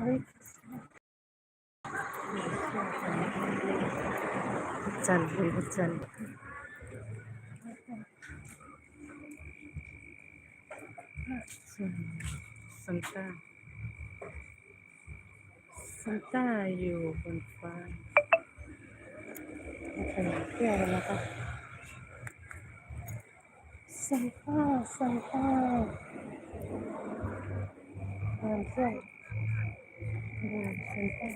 จันทร์เป็นพระจันทร์ซันตาซันตาอยู่บนฟ้าไปเที่ยวกันนะคะซันต้าซันต้างานเที่ยว งานซันต้า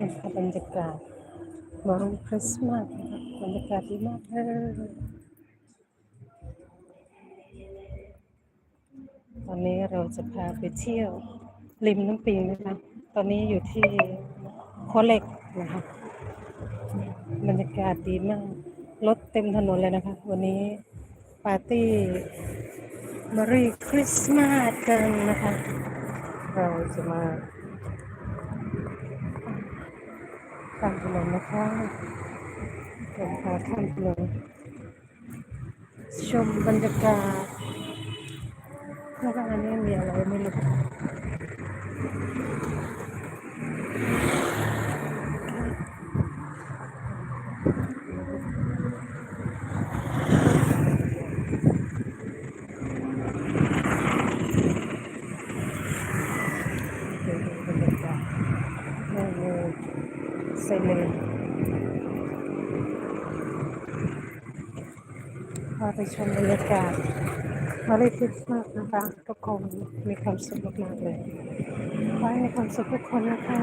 นี่ค่ะบรรยากาศวารุคริสต์มาสนะคะบรรยากาศดีมากเลยตอนนี้เราจะพาไปเที่ยวริมน้ำปิงนะคะ ตอนนี้อยู่ที่โคเล็กนะคะ บรรยากาศดีมากรถเต็มถนนเลยนะคะ วันนี้ปาร์ตี้มารีคริสต์มาสกันนะคะ เราจะมาข้ามถนนนะคะเดินทางข้ามถนนชมบรรยากาศข้างล่างนี้มีอะไรไม่รู้เดี๋ยวดูบรรยากาศโอ้โห เซเลนพาไปชมบรรยากาศมาเลยคริสต์มาสนะคะทุกคนมีความสุขมากๆเลยขอให้มีความสุขทุกคนนะคะ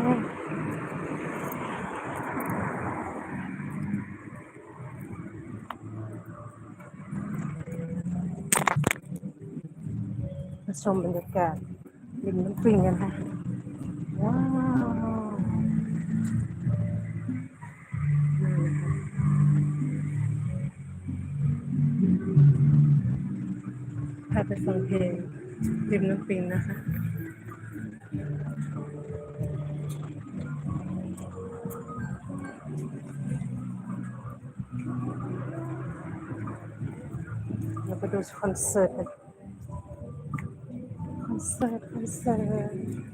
มาชมบรรยากาศริมน้ำปิงกันค่ะ ฟังเพลงริมน้ำปิงนะคะเราไปดูคอนเสิร์ตกันคอนเสิร์ตคอนเสิร์ต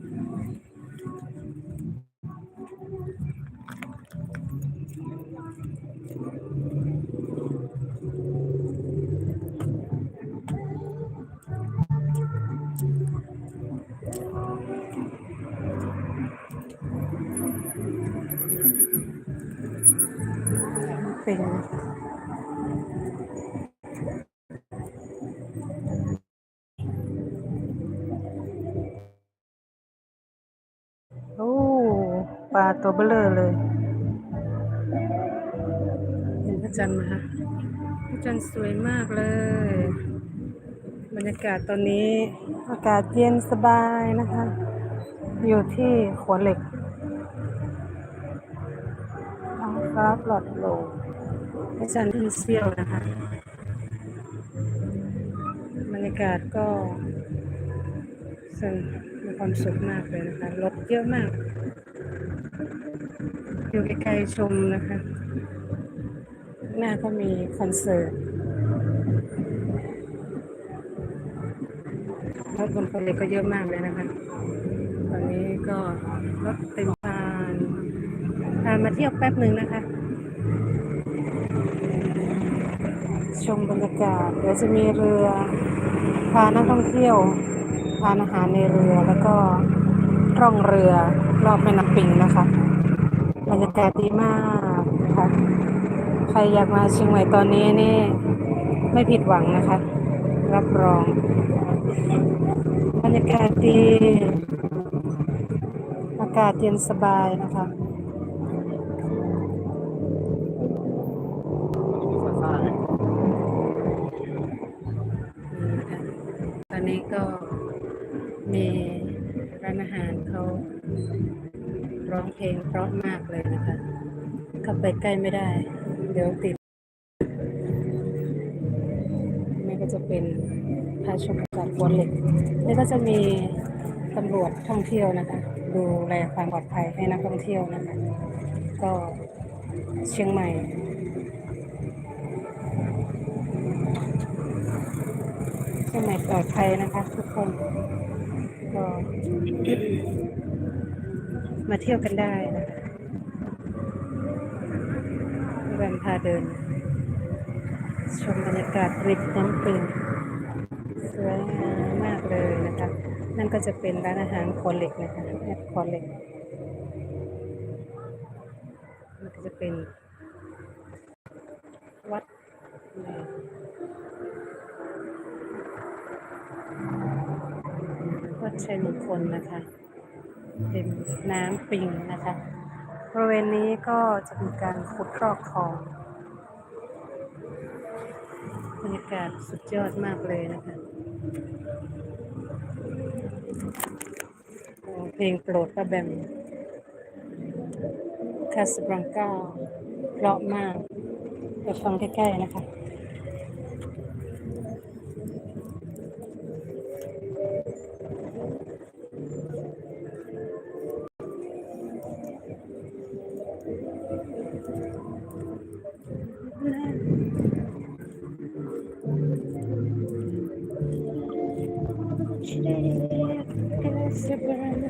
เป็นโอ้ปลาตัวเบลอเลย เห็นพระจันทร์ไหมคะพระจันทร์สวยมากเลย บรรยากาศตอนนี้อากาศเย็นสบายนะคะ อยู่ที่ขัวเหล็กท้องฟ้าปลอดโปร่ง พระจันทร์ที่เสี้ยวนะคะบรรยากาศก็สนมีความสุขมากเลยนะคะรถเยอะมาก อยู่ใกล้ๆชมนะคะ หน้าก็มีคอนเสิร์ตรถบนคนเล็กก็เยอะมากเลยนะคะ ตอนนี้ก็รถเต็มพานพามาเที่ยวแป๊บหนึ่งนะคะ ชมบรรยากาศ เดี๋ยวจะมีเรือพานักท่องเที่ยวทานอาหารในเรือแล้วก็ร่องเรือรอบแม่น้ำปิงนะคะ บรรยากาศดีมากนะคะใครอยากมาเชียงใหม่ตอนนี้นี่ไม่ผิดหวังนะคะ รับรอง บรรยากาศดี อากาศเย็นสบายนะคะ นี่ค่ะตอ นี้ก็มีร้านอาหารเขาร้องเพลงเพราะมากเลยนะคะเข้าไปใกล้ไม่ได้ เดี๋ยวติดนี่ก็จะเป็นพาชมจากบัวเหล็กนี่ก็จะมีตำรวจท่องเที่ยวนะคะ ดูแลความปลอดภัยให้นักท่องเที่ยวนะคะ ก็เชียงใหม่ ไม่ ปลอดภัยนะคะทุกคนก็มาเที่ยวกันได้นะคะแวมพาเดิน ชมบรรยากาศริมน้ำปิงสวยงามมากเลยนะคะ นั่นก็จะเป็นร้านอาหารคอเล็กนะคะแอดคอเล็กมันก็จะเป็นวัด วัดชัยมงคลนะคะริมน้ำปิงนะคะบริเวณนี้ก็จะมีการขุดรอกคลองบรรยากาศสุดยอดมากเลยนะคะเพลงโปรดป้าแบมคาสบรังกาเพราะมากไปฟังใกล้ๆนะคะ చెప్పడానికి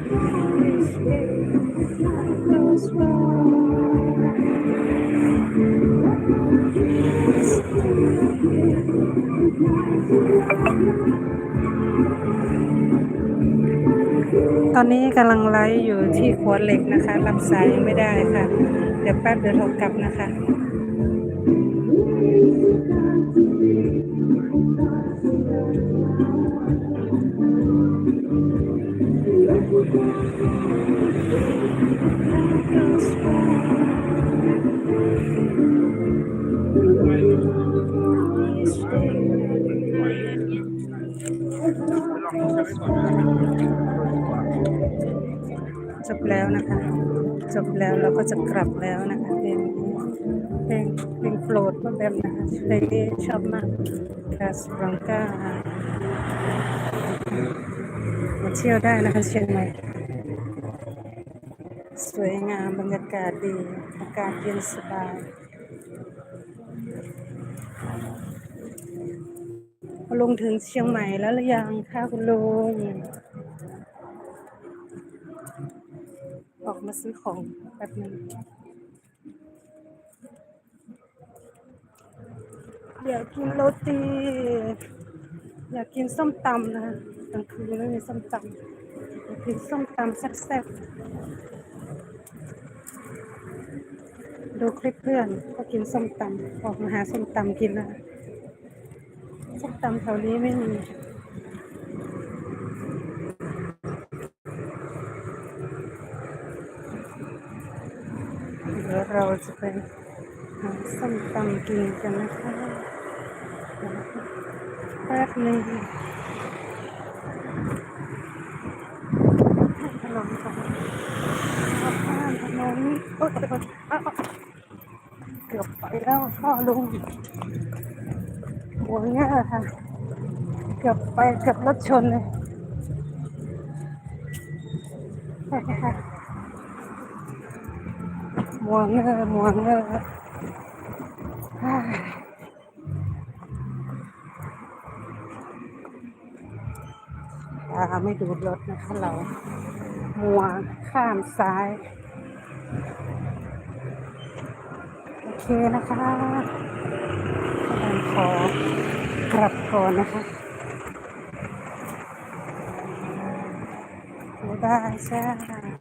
ตอนนี้กำลังไลฟ์อยู่ที่ขวดเหล็กนะคะรับสายไม่ได้ค่ะ เดี๋ยวแป๊บเดี๋ยวโทรกลับนะคะ จบแล้วนะคะ จบแล้วเราก็จะกลับแล้วนะคะเพลงเพลงเพลงโปรดก็แบบนะคะเพลงนี้ชอบมากคาสบรังกา เที่ยวได้นะคะเชียงใหม่ สวยงามบรรยากาศดี อากาศเย็นสบายลงถึงเชียงใหม่แล้วหรือยังคะคุณลุงออกมาซื้อของแป๊บนึงอยากกินโรตี อยากกินส้มตำนะคะ กลางคืนไม่มีส้มตำกินส้มตำแซ่บๆดูคลิปเพื่อนก็กินส้มตำออกมาหาส้มตำกินนะส้มตำแถวนี้ไม่มีเดี๋ยวเราจะไปหาส้มตำกินกันนะคะแป๊บนึงถนนค่ะข้ามถนน โอ๊ยเกือบไปแล้วพ่อลุงหัวเงี้ยค่ะเกือบไปเกือบรถชนเลยไปค่ะมัวเงอมัวเงอฮ่าตาไม่ดูรถนะคะเรา มัวข้ามซ้าย โอเคนะคะกำลังขอกลับก่อนนะคะบ๊ายบายจ้า